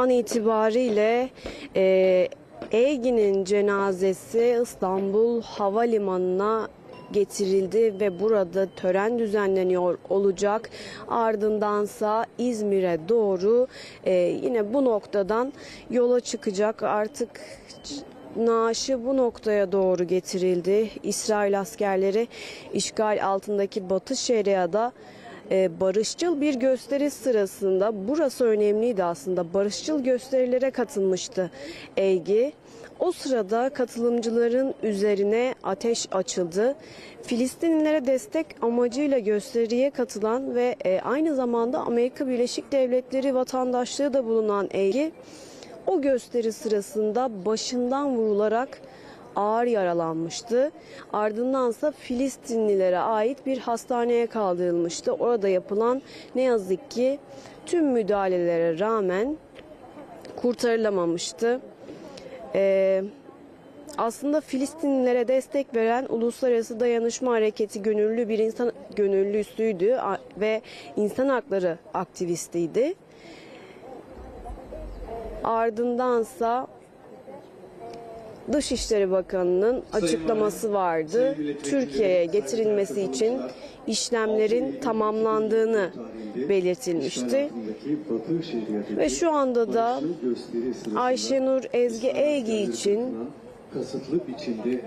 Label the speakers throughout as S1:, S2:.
S1: an itibariyle e, Eygi'nin cenazesi İstanbul Havalimanı'na getirildi ve burada tören düzenleniyor olacak. Ardındansa İzmir'e doğru e, yine bu noktadan yola çıkacak. Artık naaşı bu noktaya doğru getirildi. İsrail askerleri işgal altındaki Batı Şeria'da barışçıl bir gösteri sırasında burası önemliydi aslında barışçıl gösterilere katılmıştı Eygi. O sırada katılımcıların üzerine ateş açıldı. Filistinlilere destek amacıyla gösteriye katılan ve e, aynı zamanda Amerika Birleşik Devletleri vatandaşlığı da bulunan Eygi o gösteri sırasında başından vurularak ağır yaralanmıştı. Ardındansa Filistinlilere ait bir hastaneye kaldırılmıştı. Orada yapılan ne yazık ki tüm müdahalelere rağmen kurtarılamamıştı. Ee, aslında Filistinlilere destek veren Uluslararası Dayanışma Hareketi gönüllü bir insan gönüllüsüydü ve insan hakları aktivistiydi. Ardındansa Dışişleri Bakanı'nın açıklaması vardı. Türkiye'ye getirilmesi için işlemlerin tamamlandığını belirtilmişti. Ve şu anda da Ayşenur Ezgi Eygi için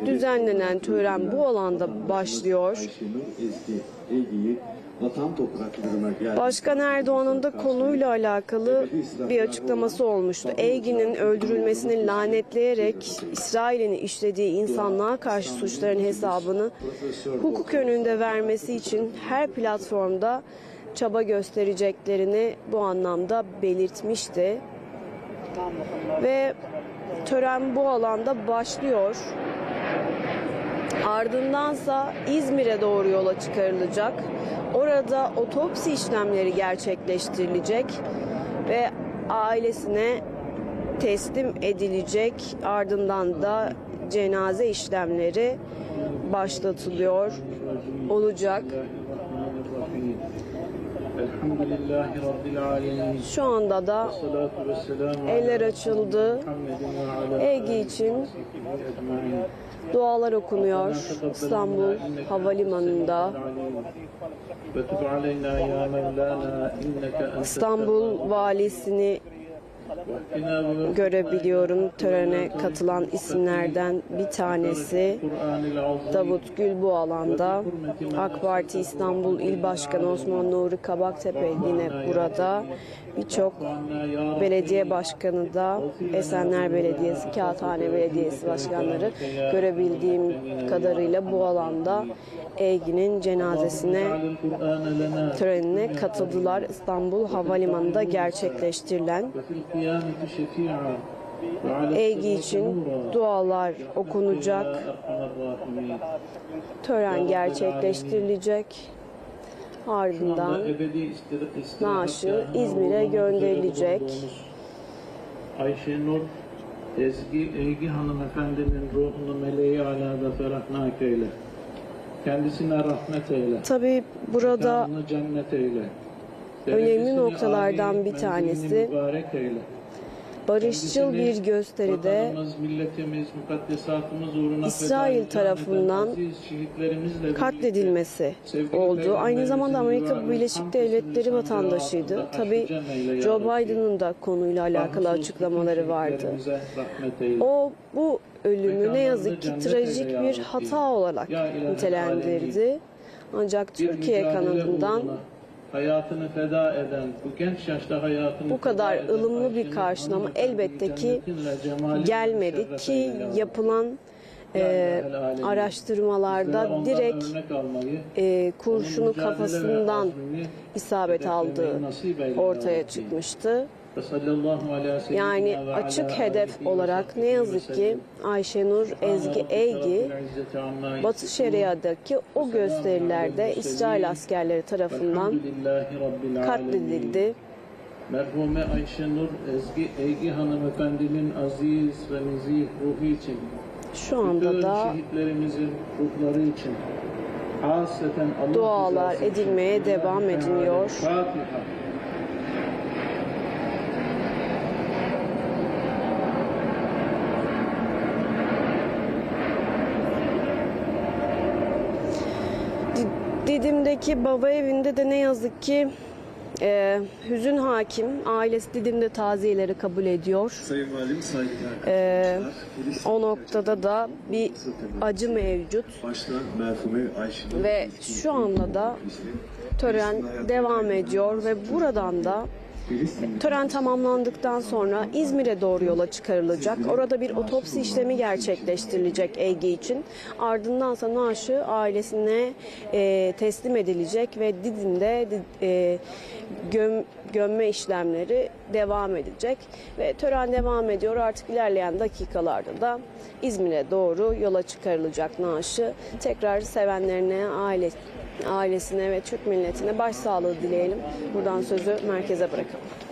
S1: düzenlenen tören bu alanda başlıyor.
S2: Vatan topraklarına geldi.
S1: Başkan Erdoğan'ın da konuyla alakalı bir açıklaması olmuştu. Eygi'nin öldürülmesini lanetleyerek İsrail'in işlediği insanlığa karşı suçların hesabını hukuk önünde vermesi için her platformda çaba göstereceklerini bu anlamda belirtmişti. Ve tören bu alanda başlıyor. Ardındansa İzmir'e doğru yola çıkarılacak. Orada otopsi işlemleri gerçekleştirilecek ve ailesine teslim edilecek. Ardından da cenaze işlemleri başlatılıyor olacak. Şu anda da eller açıldı. Eygi için dualar okunuyor İstanbul Havalimanı'nda. İstanbul valisini görebiliyorum. Törene katılan isimlerden bir tanesi. Davut Gül bu alanda. AK Parti İstanbul İl Başkanı Osman Nuri Kabaktepe yine burada. Birçok belediye başkanı da Esenler Belediyesi, Kağıthane Belediyesi başkanları görebildiğim kadarıyla bu alanda Eygi'nin cenazesine törenine katıldılar. İstanbul Havalimanı'nda gerçekleştirilen Eygi için dualar okunacak. Tören gerçekleştirilecek. Ardından naaşı İzmir'e gönderilecek.
S3: Ayşenur Ezgi Eygi hanımefendinin ruhunu meleği alada ferahnak eyle. Kendisine rahmet eyle.
S1: tabi burada
S3: cennet eyle.
S1: Önemli noktalardan bir tanesi barışçıl bir gösteride İsrail tarafından katledilmesi oldu. Aynı zamanda Amerika Birleşik Devletleri vatandaşıydı. Tabi Joe. Biden'ın da konuyla alakalı açıklamaları vardı. O bu ölümü ne yazık ki trajik bir hata olarak nitelendirdi. Ancak Türkiye kanadından
S3: hayatını feda eden, bu genç yaşta hayatını
S1: Bu kadar ılımlı bir karşılama elbette ki gelmedi ki yapılan
S3: Ya
S1: e,
S3: ilahel alemin.
S1: araştırmalarda direkt e, kurşunu kafasından isabet aldığı ortaya çıkmıştı. Yani açık hedef olarak ne yazık ki. Ayşenur Ezgi Eygi Batı. Şeria'daki o gösterilerde İsrail askerleri tarafından katledildi.
S3: Merhume Ayşenur Ezgi Eygi hanımefendinin aziz ve nezih ruhu için,
S1: şu anda da
S3: şehitlerimizin ruhları için
S1: dualar edilmeye devam ediliyor.
S3: Fatiha.
S1: Didim'deki baba evinde de ne yazık ki e, hüzün hakim. Ailesi Didim'de taziyeleri kabul ediyor.
S2: Sayın Valim saygıdeğer
S1: Ee,
S2: katılımcılar,
S1: O noktada da bir acı mevcut
S2: Başta merhumu Ayşenur
S1: ve şu anda da tören devam ediyor ve buradan da Tören tamamlandıktan sonra İzmir'e doğru yola çıkarılacak. Orada bir otopsi işlemi gerçekleştirilecek Ege için. Ardındansa naaşı ailesine e, teslim edilecek ve Didim'de e, göm, gömme işlemleri devam edecek. Ve tören devam ediyor. Artık ilerleyen dakikalarda da İzmir'e doğru yola çıkarılacak naaşı. Tekrar sevenlerine, aile, ailesine ve Türk milletine başsağlığı dileyelim. Buradan sözü merkeze bırakalım.